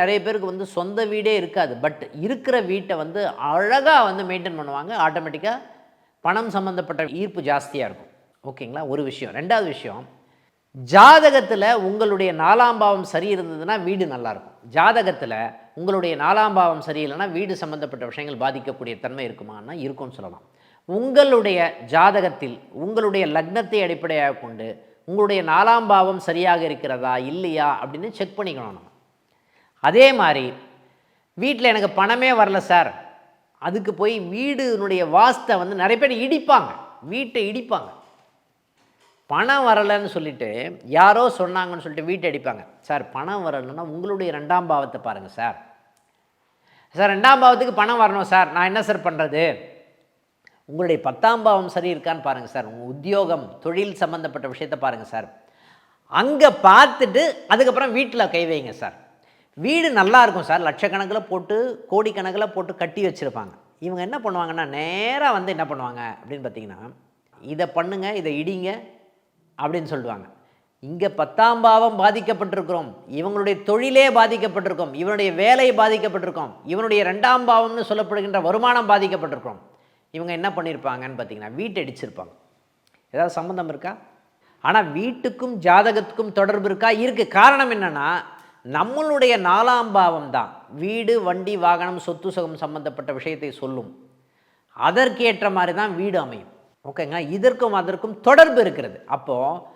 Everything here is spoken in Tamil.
நிறைய பேருக்கு வந்து சொந்த வீடே இருக்காது. பட் இருக்கிற வீட்டை வந்து அழகாக வந்து மெயின்டைன் பண்ணுவாங்க. ஆட்டோமேட்டிக்காக பணம் சம்மந்தப்பட்ட ஈர்ப்பு ஜாஸ்தியாக இருக்கும். ஓகேங்களா? ஒரு விஷயம். ரெண்டாவது விஷயம் ஜாதகத்தில் உங்களுடைய நாலாம் பாவம் சரி இருந்ததுன்னா வீடு நல்லாயிருக்கும் ஜாதகத்தில் உங்களுடைய நாலாம் பாவம் சரியில்லைன்னா வீடு சம்மந்தப்பட்ட விஷயங்கள் பாதிக்கக்கூடிய தன்மை இருக்குமான்னா இருக்கும்னு சொல்லலாம். உங்களுடைய ஜாதகத்தில் உங்களுடைய லக்னத்தை அடிப்படையாக கொண்டு உங்களுடைய நாலாம் பாவம் சரியாக இருக்கிறதா இல்லையா அப்படின்னு செக் பண்ணிக்கணும் நம்ம. அதே மாதிரி வீட்டில் எனக்கு பணமே வரல சார். அதுக்கு போய் வீடுனுடைய வாஸ்தை வந்து நிறைய பேர் இடிப்பாங்க. வீட்டை இடிப்பாங்க. பணம் வரலைன்னு சொல்லிட்டு யாரோ சொன்னாங்கன்னு சொல்லிட்டு வீட்டை அடிப்பாங்க சார் பணம் வரலைன்னா உங்களுடைய ரெண்டாம் பாவத்தை பாருங்கள் சார். சார் ரெண்டாம் பாவத்துக்கு பணம் வரணும் சார். நான் என்ன சார் பண்ணுறது உங்களுடைய பத்தாம் பாவம் சரி இருக்கான்னு பாருங்கள் சார். உங்கள் உத்தியோகம் தொழில் சம்மந்தப்பட்ட விஷயத்தை பாருங்கள் சார். அங்கே பார்த்துட்டு அதுக்கப்புறம் வீட்டில் கை வைங்க சார். வீடு நல்லா இருக்கும் சார். லட்சக்கணக்கில் போட்டு கோடிக்கணக்கில் போட்டு கட்டி வச்சுருப்பாங்க. இவங்க என்ன பண்ணுவாங்கன்னா நேராக வந்து என்ன பண்ணுவாங்க அப்படின்னு பார்த்தீங்கன்னா இதை பண்ணுங்க இதை இடிங்க அப்படின்னு சொல்லுவாங்க. இங்கே பத்தாம் பாவம் பாதிக்கப்பட்டிருக்கிறோம். இவங்களுடைய தொழிலே பாதிக்கப்பட்டிருக்கோம் இவனுடைய வேலை பாதிக்கப்பட்டிருக்கோம் இவனுடைய ரெண்டாம் பாவம்னு சொல்லப்படுகின்ற வருமானம் பாதிக்கப்பட்டிருக்கிறோம். இவங்க என்ன பண்ணியிருப்பாங்கன்னு பார்த்தீங்கன்னா வீட்டை அடிச்சிருப்பாங்க ஏதாவது சம்மந்தம் இருக்கா? ஆனால் வீட்டுக்கும் ஜாதகத்துக்கும் தொடர்பு இருக்கா? இருக்குது காரணம் என்னென்னா நம்மளுடைய நாலாம் பாவம் தான். வீடு வண்டி வாகனம் சொத்து சுகம் சம்பந்தப்பட்ட விஷயத்தை சொல்லும். அதற்கேற்ற மாதிரி தான் வீடு அமையும். ஓகேங்க இதற்கும் அதற்கும் தொடர்பு இருக்கிறது. அப்போது